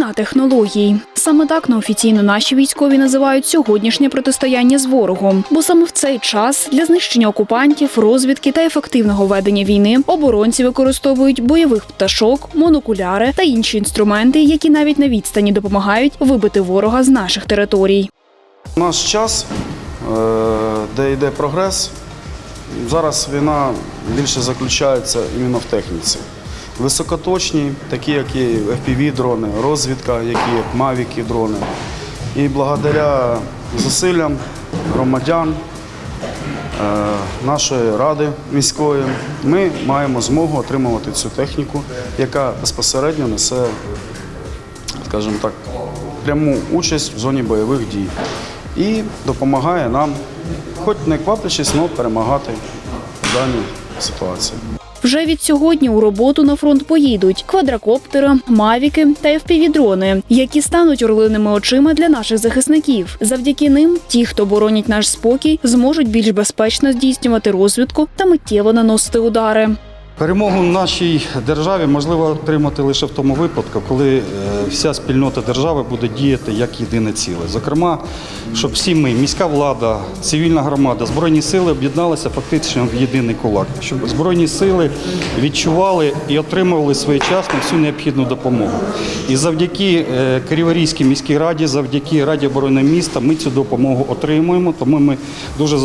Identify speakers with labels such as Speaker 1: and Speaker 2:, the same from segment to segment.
Speaker 1: Війна технологій. Саме так неофіційно наші військові називають сьогоднішнє протистояння з ворогом. Бо саме в цей час для знищення окупантів, розвідки та ефективного ведення війни оборонці використовують бойових пташок, монокуляри та інші інструменти, які навіть на відстані допомагають вибити ворога з наших територій.
Speaker 2: Наш час, е, де йде прогрес, зараз війна більше заключається іменно в техніці. Високоточні, такі як є FPV-дрони, розвідка, які як мавіки дрони. І благодаря зусиллям громадян е, нашої ради міської ми маємо змогу отримувати цю техніку, яка безпосередньо несе скажімо так, пряму участь в зоні бойових дій і допомагає нам, хоч не кваплячись, але перемагати в даній ситуації.
Speaker 1: Вже від сьогодні у роботу на фронт поїдуть квадрокоптери, мавіки та FPV-дрони, які стануть орлиними очима для наших захисників. Завдяки ним ті, хто боронять наш спокій, зможуть більш безпечно здійснювати розвідку та миттєво наносити удари.
Speaker 3: Перемогу нашій державі можливо отримати лише в тому випадку, коли е, вся спільнота держави буде діяти як єдине ціле. Зокрема, щоб всі ми, міська влада, цивільна громада, збройні сили об'єдналися фактично в єдиний кулак, щоб збройні сили відчували і отримували своєчасно всю необхідну допомогу. І завдяки е, Криворізькій міській раді, завдяки Раді оборони міста, ми цю допомогу отримуємо. Тому ми дуже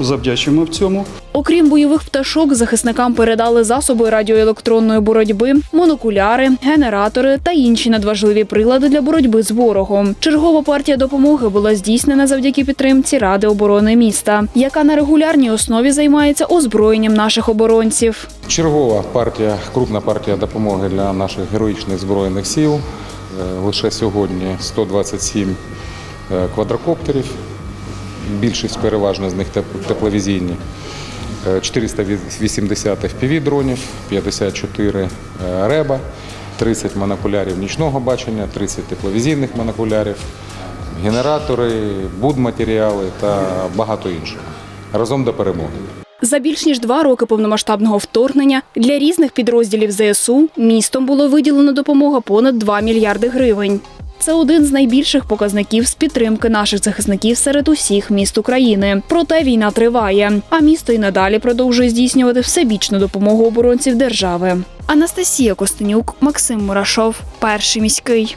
Speaker 3: завдячуємо в цьому.
Speaker 1: Окрім бойових пташок, захисникам передали засоби радіоелектронної боротьби, монокуляри, генератори та інші надважливі прилади для боротьби з ворогом. Чергова партія допомоги була здійснена завдяки підтримці Ради оборони міста, яка на регулярній основі займається озброєнням наших оборонців.
Speaker 4: Чергова партія, крупна партія допомоги для наших героїчних збройних сил. Е, Лише сьогодні 127 е, квадрокоптерів, більшість переважно з них тепловізійні. Е, 480 FPV-дронів, 54 е, реба, 30 монокулярів нічного бачення, 30 тепловізійних монокулярів, генератори, будматеріали та багато іншого. Разом до перемоги.
Speaker 1: За більш ніж два роки повномасштабного вторгнення для різних підрозділів ЗСУ містом було виділено допомога понад 2 мільярди гривень. Це один з найбільших показників з підтримки наших захисників серед усіх міст України. Проте війна триває, а місто й надалі продовжує здійснювати всебічну допомогу оборонців держави. Анастасія Костенюк, Максим Мурашов, перший міський.